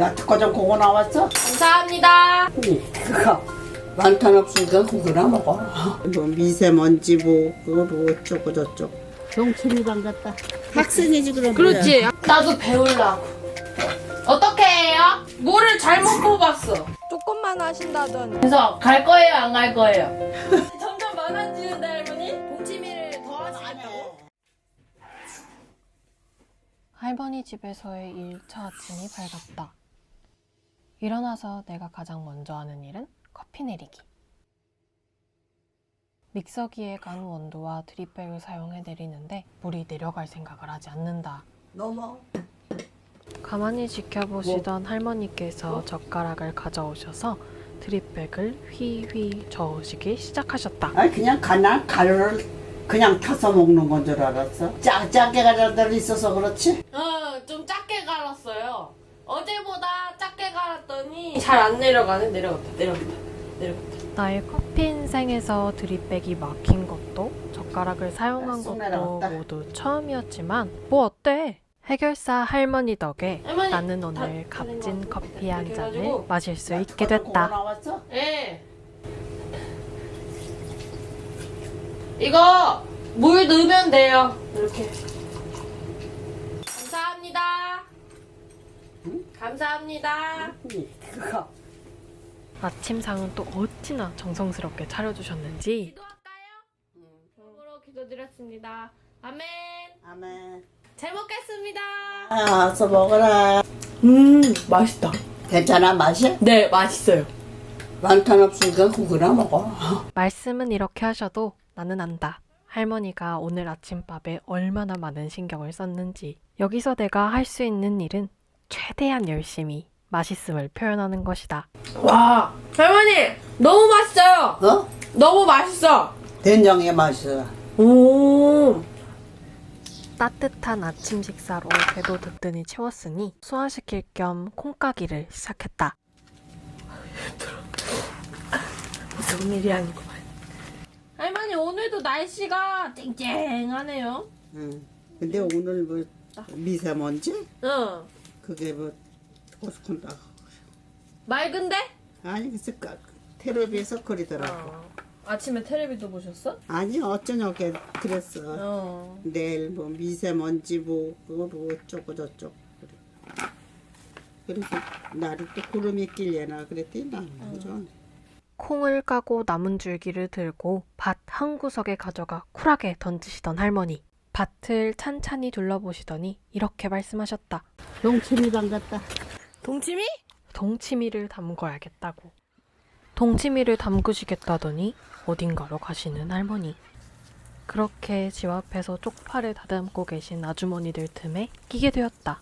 야, 특과점 그거 나왔어? 감사합니다. 응, 그거 완탄 없으니까 그거나 먹어. 뭐 미세먼지 뭐 그거 뭐 어쩌고 저쩌고. 동치미방 같다. 학생이지 그럼. 그렇지. 나도 배우려고. 어떻게 해요? 뭐를 잘못 뽑았어. 조금만 하신다더니 그래서 갈 거예요, 안 갈 거예요? 점점 많아지는데 할머니? 동치미를 더 하시겠다고? 할머니 집에서의 1차 아침이 밝았다. 일어나서 내가 가장 먼저 하는 일은 커피 내리기. 믹서기에 간 원두와 드립백을 사용해 내리는데 물이 내려갈 생각을 하지 않는다. 넘어. 가만히 지켜보시던 할머니께서 젓가락을 가져오셔서 드립백을 휘휘 저으시기 시작하셨다. 아니 그냥 가난 가루를 그냥 타서 먹는 건 줄 알았어. 짜 짜게 가루들 있어서 그렇지. 어, 좀 작게 갈았어요. 어제보다 작게 갈았더니 잘 안 내려가네. 내려갔다, 내려갔다, 내려갔다. 나의 커피 인생에서 드립백이 막힌 것도 젓가락을 사용한 쏙 것도 내려갔다. 모두 처음이었지만 뭐 어때? 해결사 할머니 덕에 할머니, 나는 다 오늘 다 값진 것 커피. 한 이렇게 잔을 해가지고 마실 수 야, 있게 됐다. 나왔어? 예. 이거 물 넣으면 돼요. 이렇게. 감사합니다. 감사합니다. 응, 그거. 아침상은 또 어찌나 정성스럽게 차려주셨는지 기도할까요? 참으로 기도드렸습니다. 아멘. 아멘. 잘 먹겠습니다. 아, 어서 먹어라. 음, 맛있다. 괜찮아 맛이? 네, 맛있어요. 완탄 없으니까 그거나 먹어. 말씀은 이렇게 하셔도 나는 안다. 할머니가 오늘 아침밥에 얼마나 많은 신경을 썼는지. 여기서 내가 할 수 있는 일은 최대한 열심히 맛있음을 표현하는 것이다. 와, 할머니 너무 맛있어요. 어? 너무 맛있어. 된장에 맛있어. 오. 따뜻한 아침 식사로 배도 든든히 채웠으니 소화시킬 겸 콩가기를 시작했다. 무슨 일이 아니구만. 할머니 오늘도 날씨가 쨍쨍하네요. 응. 근데 오늘 뭐 미세먼지? 응. 그게 뭐 호스콘다. 맑은데? 아니 그래서 까- 텔레비에서 그리더라고. 어. 아침에 텔레비도 보셨어? 아니 어쩌냐게 그랬어. 어. 내일 뭐 미세먼지 뭐 그거 뭐 어쩌고 저쩌고 그래. 그래서 나를 또 구름이 끼려나 그랬더니 나는 그죠. 콩을 까고 남은 줄기를 들고 밭 한 구석에 가져가 쿨하게 던지시던 할머니. 밭을 찬찬히 둘러보시더니 이렇게 말씀하셨다. 동치미방 같다. 동치미? 동치미를 담궈야겠다고. 동치미를 담그시겠다더니 어딘가로 가시는 할머니. 그렇게 집 앞에서 쪽파를 다듬고 계신 아주머니들 틈에 끼게 되었다.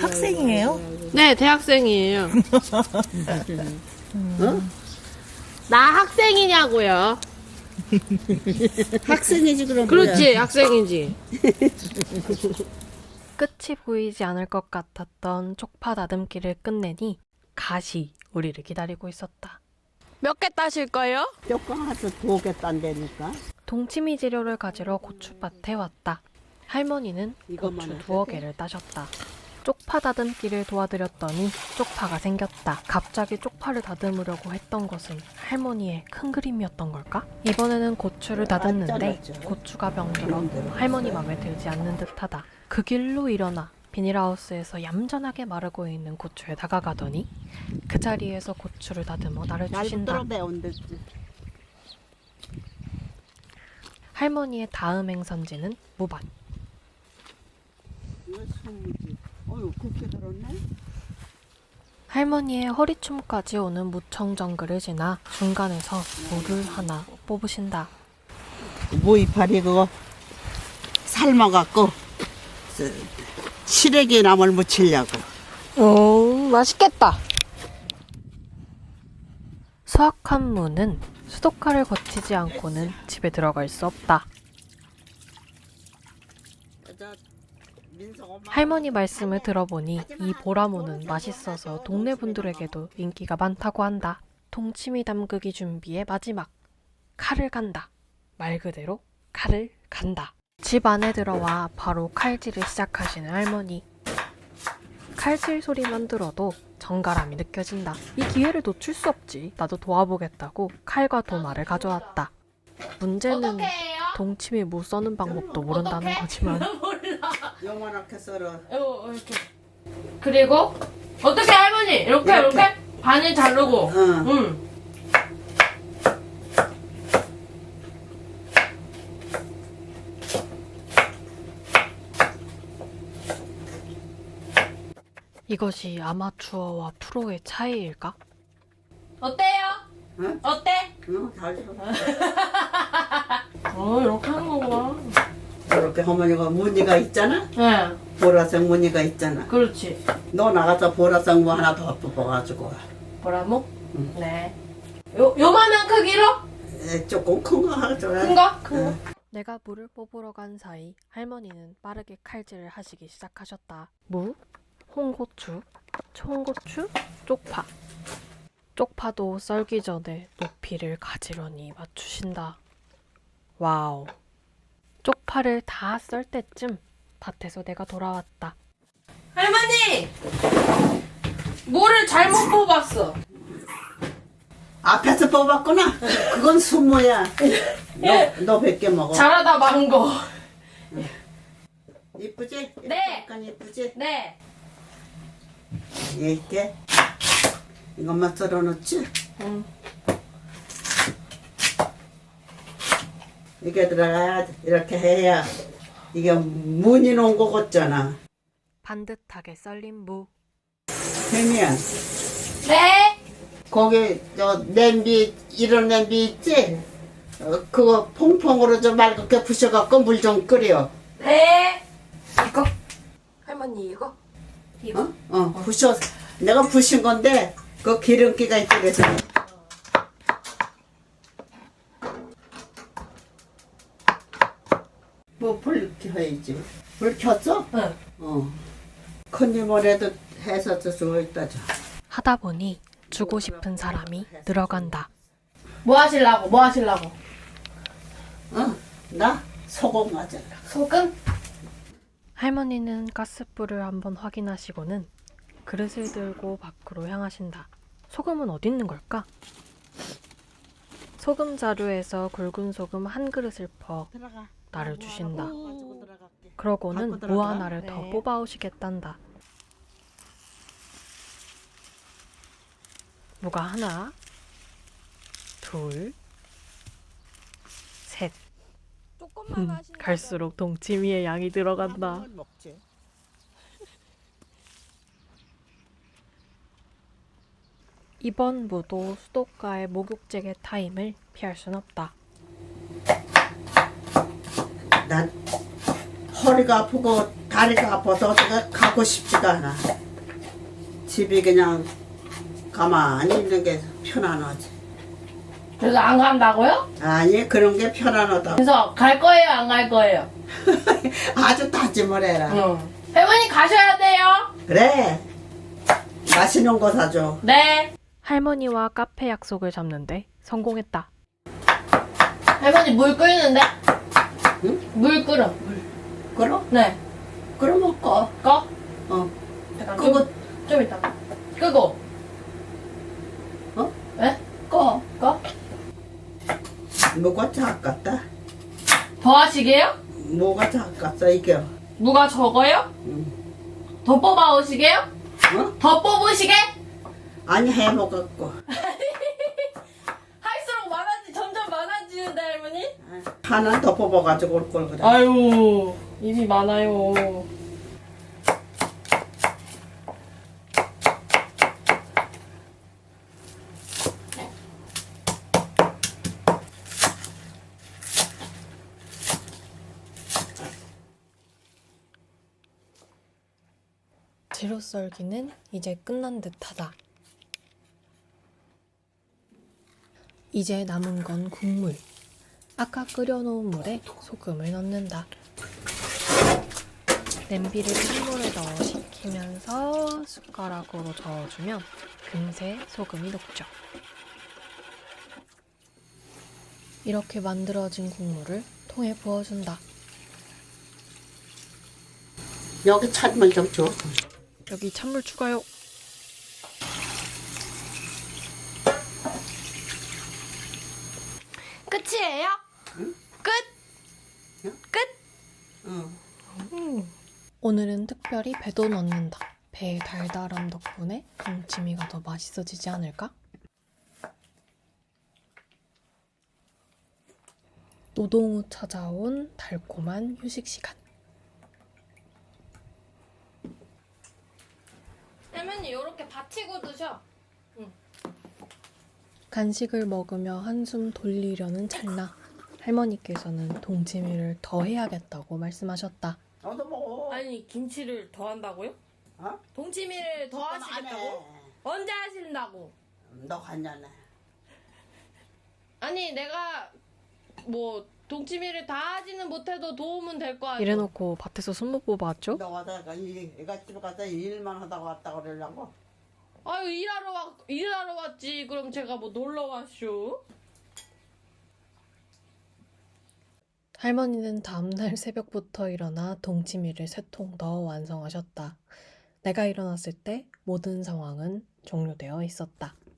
학생이에요? 네, 대학생이에요. 어? 나 학생이냐고요? 학생이지 그럼. 그렇지, 학생이지. 끝이 보이지 않을 것 같았던 쪽파 다듬기를 끝내니 가시 우리를 기다리고 있었다. 몇 개 따실 거예요? 두개 딴다니까. 동치미 재료를 가지러 고추밭에 왔다. 할머니는 이것만 고추 두어 돼? 개를 따셨다. 쪽파 다듬기를 도와드렸더니 쪽파가 생겼다. 갑자기 쪽파를 다듬으려고 했던 것은 할머니의 큰 그림이었던 걸까? 이번에는 고추를 다듬는데. 고추가 병들어. 할머니 맘에 들지 않는 듯하다. 그 길로 일어나 비닐하우스에서 얌전하게 마르고 있는 고추에 다가가더니 그 자리에서 고추를 다듬어 나를 날 주신다. 할머니의 다음 행선지는 무밭. 곱게 들었네. 할머니의 허리춤까지 오는 무청 정글을 지나 중간에서 물을 하나 뽑으신다. 뭐 이파리 그거 삶아갖고 시래기 나물 무치려고. 오, 맛있겠다. 수확한 무는 수도카를 거치지 않고는 집에 들어갈 수 없다. 할머니 말씀을 들어보니 이 보라무는 맛있어서 동네 분들에게도 인기가 많다고 한다. 동치미 담그기 준비의 마지막. 칼을 간다. 말 그대로 칼을 간다. 집 안에 들어와 바로 칼질을 시작하시는 할머니. 칼질 소리만 들어도 정갈함이 느껴진다. 이 기회를 놓칠 수 없지. 나도 도와보겠다고 칼과 도마를 가져왔다. 문제는? 동치미 무 써는 방법도 모른다는? 거지만 요만하게 썰어. 요, 이렇게. 그리고 어떻게 할머니 이렇게 이렇게, 이렇게. 반을 자르고. 응. 응. 이것이 아마추어와 프로의 차이일까? 어때요? 응? 어때? 응, 잘. 어 이렇게. 이렇게 어머니가 무늬가 있잖아. 네. 보라색 무늬가 있잖아. 그렇지. 너 나가서 보라색 무 하나 더 뽑아가지고. 보라목? 응. 네. 요 요만한 크기로? 에, 조금 큰 거 하죠. 큰 거? 큰 거. 내가 물을 뽑으러 간 사이 할머니는 빠르게 칼질을 하시기 시작하셨다. 무, 홍고추, 청고추, 쪽파. 쪽파도 썰기 전에 높이를 가지런히 맞추신다. 와우. 쪽파를 다 썰 때쯤 밭에서 내가 돌아왔다. 할머니! 물을 잘못 뽑았어. 앞에서 뽑았구나. 그건 수모야. 너, 너 100개 먹어. 잘하다 만 거. 이쁘지? 네. 약간 이쁘지? 네. 이렇게. 이것만 썰어놓지? 응. 이게 들어가야 이렇게 해야 이게 무늬 놓은 거 같잖아. 반듯하게 썰린 무. 혜미야, 네. 거기 저 냄비 이런 냄비 있지? 어, 그거 퐁퐁으로 좀 맑게 부셔갖고 물 좀 끓여. 네. 이거? 할머니 이거? 이거? 어? 어, 부셔. 내가 부신 건데 그 기름기가 있대 그래서. 켜야지. 불 켰어? 응. 어. 큰이모래도 해서 저 있다 저. 하다 보니 주고 싶은 사람이 늘어간다. 뭐 하실라고? 뭐 하실라고? 어? 나 소금 맞을라. 소금? 할머니는 가스불을 한번 확인하시고는 그릇을 들고 밖으로 향하신다. 소금은 어디 있는 걸까? 소금 자루에서 굵은 소금 한 그릇을 퍼 들어가. 나를 주신다. 가지고 들어갈게. 그러고는 갖고 무 들어가? 하나를 더 네. 뽑아오시겠단다. 무가 하나, 둘, 셋. 음, 갈수록 동치미의 양이 들어간다. 이번 무도 수도가의 목욕제의 타임을 피할 순 없다. 난 허리가 아프고 다리가 아파서 어떻게 가고 싶지가 않아. 집이 그냥 가만히 있는 게 편안하지. 그래서 안 간다고요? 아니 그런 게 편안하다. 그래서 갈 거예요? 안 갈 거예요? 아주 다짐을 해라. 응. 할머니 가셔야 돼요. 그래. 맛있는 거 사줘. 네. 할머니와 카페 약속을 잡는데 성공했다. 할머니 물 끓이는데? 응? 물 끓여. 그럼 네. 그럼 먹고. 꺼? 어. 잠깐 그거 좀, 좀 이따. 끄고. 어? 네? 꺼. 꺼? 뭐가 작겠다. 더 하시게요? 뭐가 작겠어 이게. 누가 적어요? 응. 더 뽑아 오시게요? 어? 더 뽑으시게? 아니 해 먹었고. 할수록 많아지 점점 많아지는데 할머니? 하나 더 뽑아가지고 올 걸 그래. 아유 입이 많아요. 재료 썰기는 이제 끝난 듯하다. 이제 남은 건 국물. 아까 끓여놓은 물에 소금을 넣는다. 냄비를 찬물에 넣어 식히면서 숟가락으로 저어주면 금세 소금이 녹죠. 이렇게 만들어진 국물을 통에 부어준다. 여기 찬물 좀 줘. 여기 찬물 추가요. 끝이에요? 끝? 끝? 응. 오늘은 특별히 배도 넣는다. 배의 달달함 덕분에 동치미가 더 맛있어지지 않을까? 노동 후 찾아온 달콤한 휴식 시간. 할머니 이렇게 받치고 드셔. 간식을 먹으며 한숨 돌리려는 찰나 할머니께서는 동치미를 더 해야겠다고 말씀하셨다. 너도 먹어. 아니 김치를 더 한다고요? 어? 동치미를 더안 하시겠다고? 해. 언제 하신다고? 너 갔냐네. 아니 내가 뭐 동치미를 다 하지는 못해도 도움은 될 거 아니야. 이래놓고 밭에서 손못 뽑아왔죠? 너 가다가 이 애가 집에 가서 일만 하다가 왔다 그러려고. 아유 일하러 와 일하러 왔지. 그럼 제가 뭐 놀러 왔쇼? 할머니는 다음날 새벽부터 일어나 동치미를 세 통 더 완성하셨다. 내가 일어났을 때 모든 상황은 종료되어 있었다.